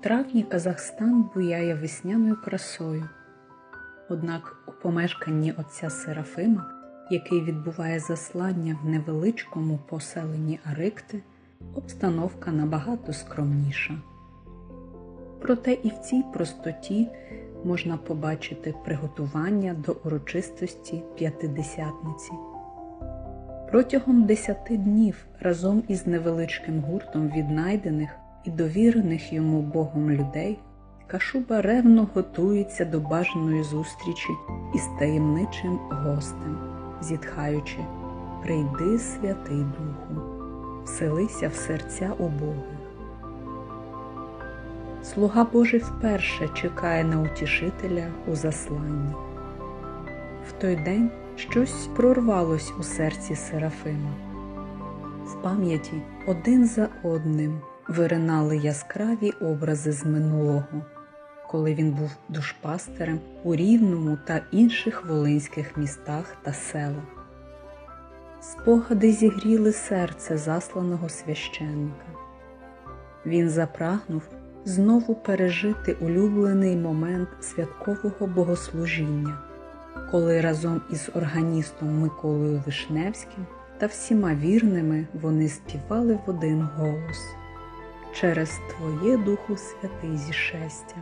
травні Казахстан буяє весняною красою. Однак у помешканні отця Серафима, який відбуває заслання в невеличкому поселенні Арикти, обстановка набагато скромніша. Проте і в цій простоті можна побачити приготування до урочистості п'ятидесятниці. Протягом десяти днів разом із невеличким гуртом віднайдених і довірених йому Богом людей Кашуба ревно готується до бажаної зустрічі із таємничим гостем, зітхаючи Прийди, Святий Духу, вселися в серця убогих. Слуга Божий вперше чекає на утішителя у засланні. В той день щось прорвалось у серці Серафима. В пам'яті один за одним виринали яскраві образи з минулого, коли він був душпастерем у Рівному та інших волинських містах та селах. Спогади зігріли серце засланого священника. Він запрагнув знову пережити улюблений момент святкового богослужіння, коли разом із органістом Миколою Вишневським та всіма вірними вони співали в один голос через Твоє Духу Святий зішестя.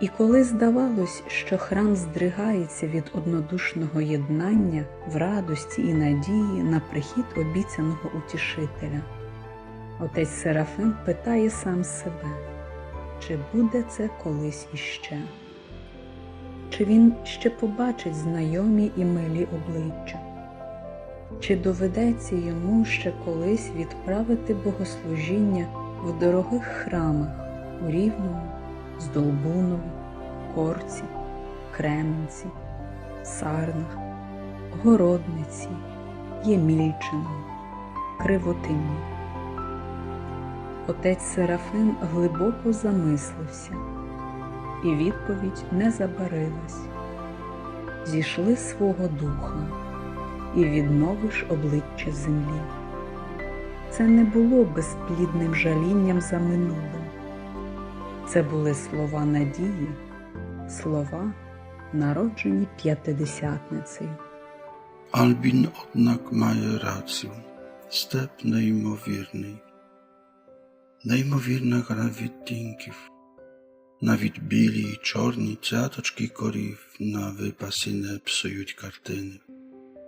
І коли здавалось, що храм здригається від однодушного єднання в радості і надії на прихід обіцяного утішителя, отець Серафим питає сам себе, чи буде це колись іще? Чи він ще побачить знайомі і милі обличчя? Чи доведеться йому ще колись відправити богослужіння в дорогих храмах у Рівному, Здолбунові, Корці, Кременці, Сарнах, Городниці, Ємільчино, Кривотині? Отець Серафим глибоко замислився, і відповідь не забарилась. Зійшли свого духа і відновиш обличчя землі. Це не було безплідним жалінням за минулим. Це були слова надії, слова, народжені п'ятидесятницею. Albin однак має рацію. Степ неймовірний. Неймовірна гра відтінків. Навіть білі й чорні цяточки корів на випасі не псують картини.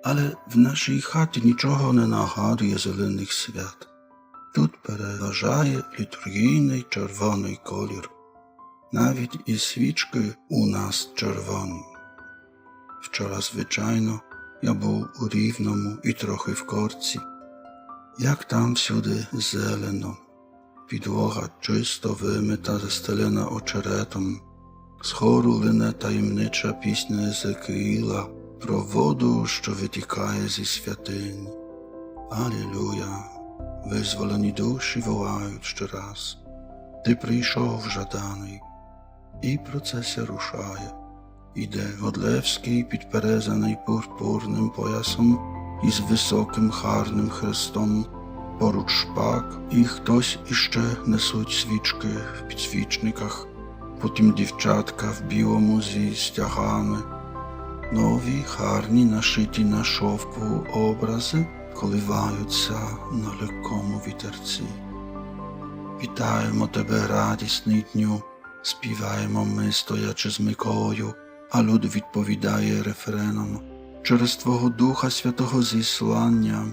Але в нашій хаті нічого не нагадує зелених свят. Тут переважає літургійний червоний колір. Навіть і свічки у нас червоні. Вчора, звичайно, я був у рівному і трохи в корці. Як там всюди зелено, підлога чисто вимита, застелена очеретом, з лине таємнича пісня Езекиїла про воду, що витікає зі святинь. Алілуя! Визволені душі волають щораз. Ти прийшов жаданий, і процесія рушає. Іде Годлевський, підперезаний пурпурним поясом із високим харним хрестом, поруч шпак, і хтось іще несуть свічки в підсвічниках, потім дівчатка в білому зі стягами, нові харні нашиті на шовку образи коливаються на легкому вітерці. Вітаємо тебе, радісний дню, співаємо ми, стоячи з Миколою, а люд відповідає рефреном через Твого Духа Святого зіслання.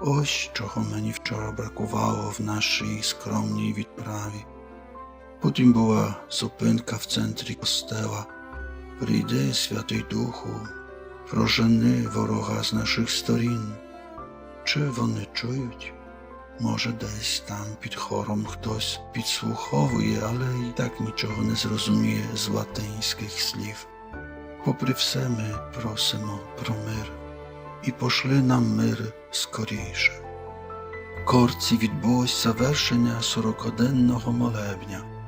Ось чого мені вчора бракувало в нашій скромній відправі. Потім була зупинка в центрі костела. Прийди, Святий Духу, прожени ворога з наших сторін. Чи вони чують? Може, десь там під хором хтось підслуховує, але й так нічого не зрозуміє з латинських слів. Попри все, ми просимо про мир і пошли нам мир скоріше. Корці відбулось завершення сорокоденного молебня.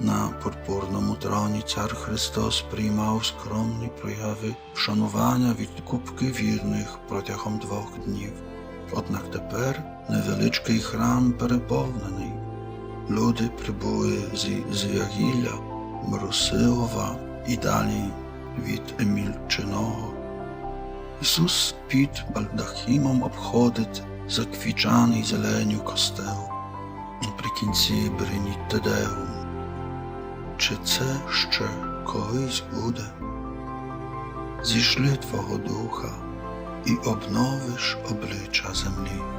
На пурпурному троні цар Христос приймав скромні прояви вшанування від купки вірних протягом двох днів. Однак тепер невеличкий храм переповнений. люди прибули зі Звягілля, Мрусилова і далі від Емільчиного. Ісус під балдахімом обходить заквічаний зеленю костел. Наприкінці бриніть Тедеум. Чи це ще колись буде? Зійшли Твого Духа і обновиш обличчя землі.